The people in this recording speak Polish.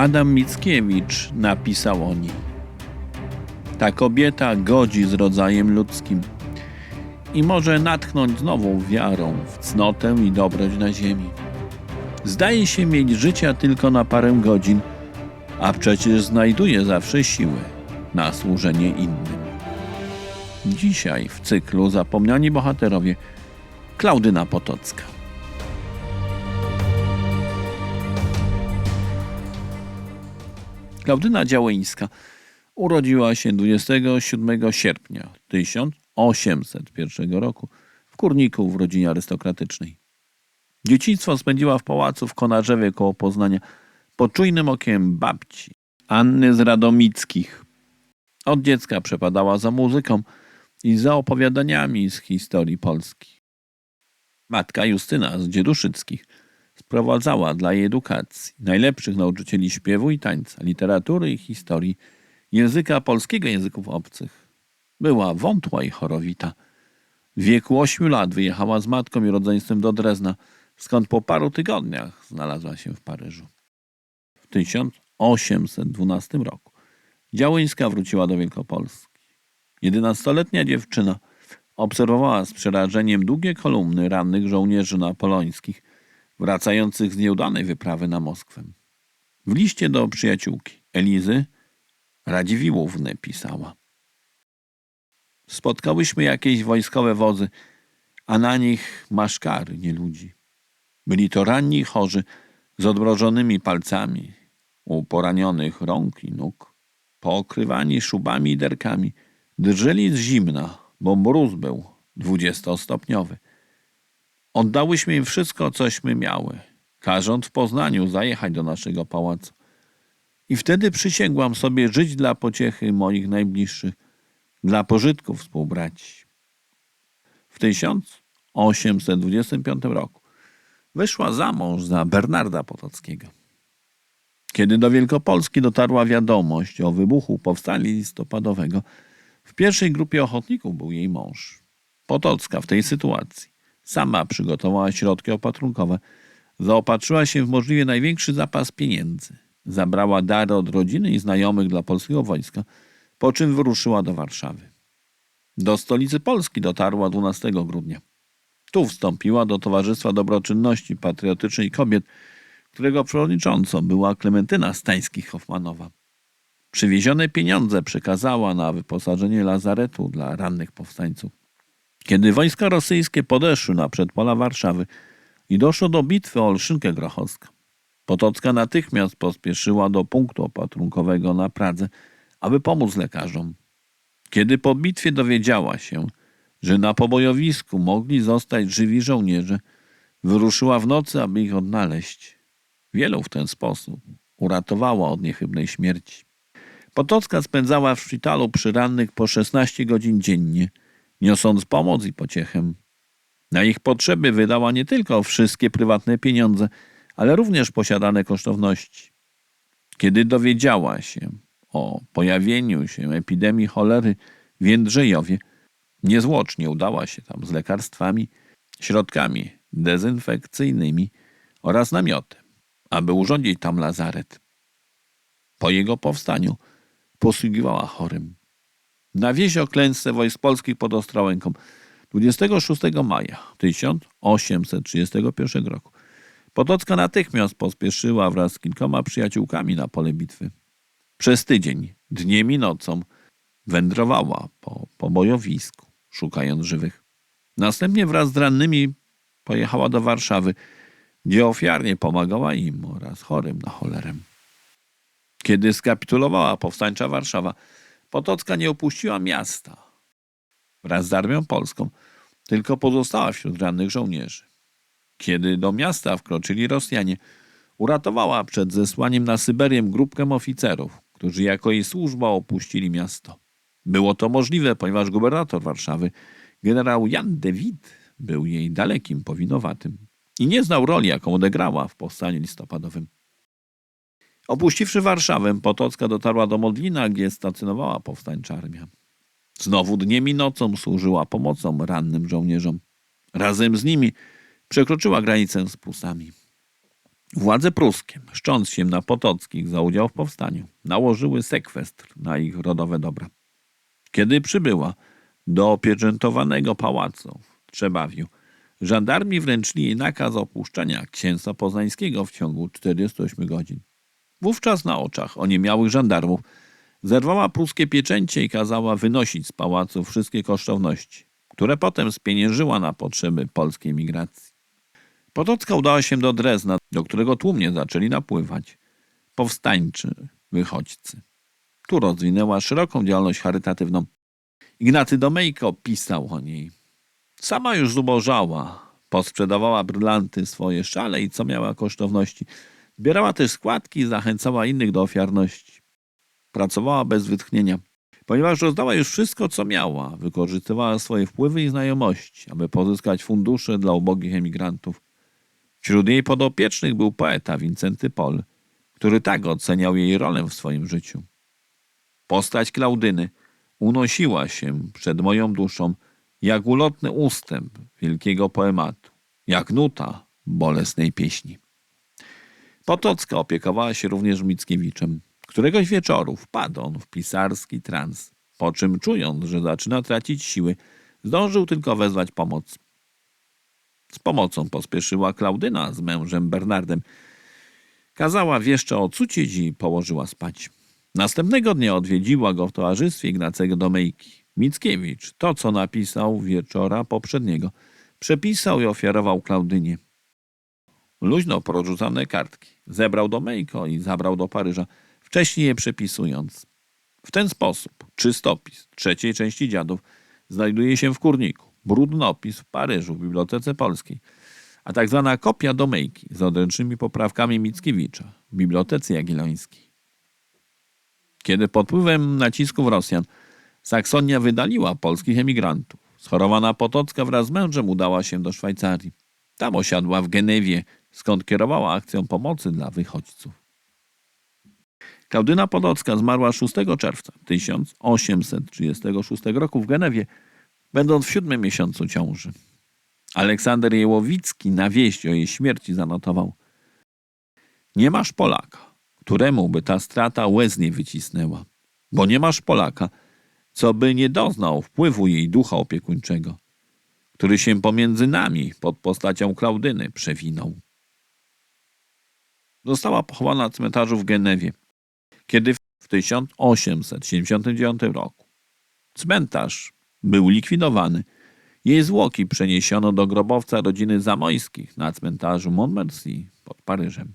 Adam Mickiewicz napisał o niej. Ta kobieta godzi z rodzajem ludzkim i może natchnąć nową wiarą w cnotę i dobroć na ziemi. Zdaje się mieć życia tylko na parę godzin, a przecież znajduje zawsze siłę na służenie innym. Dzisiaj w cyklu Zapomniani Bohaterowie Klaudyna Potocka. Klaudyna Działyńska urodziła się 27 sierpnia 1801 roku w Kurniku w rodzinie arystokratycznej. Dzieciństwo spędziła w pałacu w Konarzewie koło Poznania pod czujnym okiem babci Anny z Radomickich. Od dziecka przepadała za muzyką i za opowiadaniami z historii Polski. Matka Justyna z Dzieduszyckich sprowadzała dla jej edukacji najlepszych nauczycieli śpiewu i tańca, literatury i historii, języka polskiego języków obcych. Była wątła i chorowita. W wieku ośmiu lat wyjechała z matką i rodzeństwem do Drezna, skąd po paru tygodniach znalazła się w Paryżu. W 1812 roku Działyńska wróciła do Wielkopolski. Jedenastoletnia dziewczyna obserwowała z przerażeniem długie kolumny rannych żołnierzy napoleońskich wracających z nieudanej wyprawy na Moskwę. W liście do przyjaciółki Elizy Radziwiłłówny pisała. Spotkałyśmy jakieś wojskowe wozy, a na nich maszkary, nie ludzi. Byli to ranni chorzy z odmrożonymi palcami, u poranionych rąk i nóg, pookrywani szubami i derkami. Drżeli z zimna, bo mróz był dwudziestostopniowy. Oddałyśmy im wszystko, cośmy miały, każąc w Poznaniu zajechać do naszego pałacu. I wtedy przysięgłam sobie żyć dla pociechy moich najbliższych, dla pożytku współbraci. W 1825 roku wyszła za mąż za Bernarda Potockiego. Kiedy do Wielkopolski dotarła wiadomość o wybuchu powstania listopadowego, w pierwszej grupie ochotników był jej mąż. Potocka w tej sytuacji sama przygotowała środki opatrunkowe, zaopatrzyła się w możliwie największy zapas pieniędzy, zabrała dary od rodziny i znajomych dla polskiego wojska, po czym wyruszyła do Warszawy. Do stolicy Polski dotarła 12 grudnia. Tu wstąpiła do Towarzystwa Dobroczynności Patriotycznej Kobiet, którego przewodniczącą była Klementyna Stańskich-Hoffmanowa. Przywiezione pieniądze przekazała na wyposażenie lazaretu dla rannych powstańców. Kiedy wojska rosyjskie podeszły na przedpola Warszawy i doszło do bitwy o Olszynkę Grochowską, Potocka natychmiast pospieszyła do punktu opatrunkowego na Pradze, aby pomóc lekarzom. Kiedy po bitwie dowiedziała się, że na pobojowisku mogli zostać żywi żołnierze, wyruszyła w nocy, aby ich odnaleźć. Wielu w ten sposób uratowała od niechybnej śmierci. Potocka spędzała w szpitalu przy rannych po 16 godzin dziennie, niosąc pomoc i pociechę. Na ich potrzeby wydała nie tylko wszystkie prywatne pieniądze, ale również posiadane kosztowności. Kiedy dowiedziała się o pojawieniu się epidemii cholery w Jędrzejowie, niezwłocznie udała się tam z lekarstwami, środkami dezynfekcyjnymi oraz namiotem, aby urządzić tam lazaret. Po jego powstaniu posługiwała chorym. Na wieś o klęsce wojsk polskich pod Ostrołęką 26 maja 1831 roku Potocka natychmiast pospieszyła wraz z kilkoma przyjaciółkami na pole bitwy. Przez tydzień, dniem i nocą, wędrowała po pobojowisku, szukając żywych. Następnie wraz z rannymi pojechała do Warszawy, gdzie ofiarnie pomagała im oraz chorym na cholerę. Kiedy skapitulowała powstańcza Warszawa, Potocka nie opuściła miasta wraz z armią polską, tylko pozostała wśród rannych żołnierzy. Kiedy do miasta wkroczyli Rosjanie, uratowała przed zesłaniem na Syberię grupkę oficerów, którzy jako jej służba opuścili miasto. Było to możliwe, ponieważ gubernator Warszawy, generał Jan de Witt, był jej dalekim powinowatym i nie znał roli, jaką odegrała w powstaniu listopadowym. Opuściwszy Warszawę, Potocka dotarła do Modlina, gdzie stacjonowała powstańcza armia. Znowu dniem i nocą służyła pomocą rannym żołnierzom. Razem z nimi przekroczyła granicę z Prusami. Władze pruskie, szcząc się na Potockich za udział w powstaniu, nałożyły sekwestr na ich rodowe dobra. Kiedy przybyła do opieczętowanego pałacu w Trzebawiu, żandarmi wręczyli jej nakaz opuszczenia księstwa poznańskiego w ciągu 48 godzin. Wówczas na oczach oniemiałych żandarmów zerwała pruskie pieczęcie i kazała wynosić z pałacu wszystkie kosztowności, które potem spieniężyła na potrzeby polskiej migracji. Potocka udała się do Drezna, do którego tłumnie zaczęli napływać powstańczy wychodźcy. Tu rozwinęła szeroką działalność charytatywną. Ignacy Domejko pisał o niej. Sama już zubożała, posprzedawała brylanty swoje szale i co miała kosztowności. Zbierała też składki zachęcała innych do ofiarności. Pracowała bez wytchnienia. Ponieważ rozdała już wszystko, co miała, wykorzystywała swoje wpływy i znajomości, aby pozyskać fundusze dla ubogich emigrantów. Wśród jej podopiecznych był poeta Wincenty Pol, który tak oceniał jej rolę w swoim życiu. Postać Klaudyny unosiła się przed moją duszą jak ulotny ustęp wielkiego poematu, jak nuta bolesnej pieśni. Potocka opiekowała się również Mickiewiczem. Któregoś wieczoru wpadł on w pisarski trans, po czym czując, że zaczyna tracić siły, zdążył tylko wezwać pomoc. Z pomocą pospieszyła Klaudyna z mężem Bernardem. Kazała wieszcze ocucić i położyła spać. Następnego dnia odwiedziła go w towarzystwie Ignacego Domejki. Mickiewicz to, co napisał wieczora poprzedniego, przepisał i ofiarował Klaudynie. Luźno porzucane kartki. Zebrał Domejko i zabrał do Paryża, wcześniej je przepisując. W ten sposób czystopis trzeciej części dziadów znajduje się w Kurniku, brudnopis w Paryżu w Bibliotece Polskiej, a tak zwana kopia Domejki z odręcznymi poprawkami Mickiewicza w Bibliotece Jagiellońskiej. Kiedy pod wpływem nacisków Rosjan Saksonia wydaliła polskich emigrantów, schorowana Potocka wraz z mężem udała się do Szwajcarii. Tam osiadła w Genewie, skąd kierowała akcją pomocy dla wychodźców. Klaudyna Potocka zmarła 6 czerwca 1836 roku w Genewie, będąc w siódmym miesiącu ciąży. Aleksander Jełowicki na wieść o jej śmierci zanotował Nie masz Polaka, któremu by ta strata łez nie wycisnęła, bo nie masz Polaka, co by nie doznał wpływu jej ducha opiekuńczego, który się pomiędzy nami pod postacią Klaudyny przewinął. Została pochowana na cmentarzu w Genewie, kiedy w 1879 roku cmentarz był likwidowany. Jej zwłoki przeniesiono do grobowca rodziny Zamojskich na cmentarzu Montmercy pod Paryżem.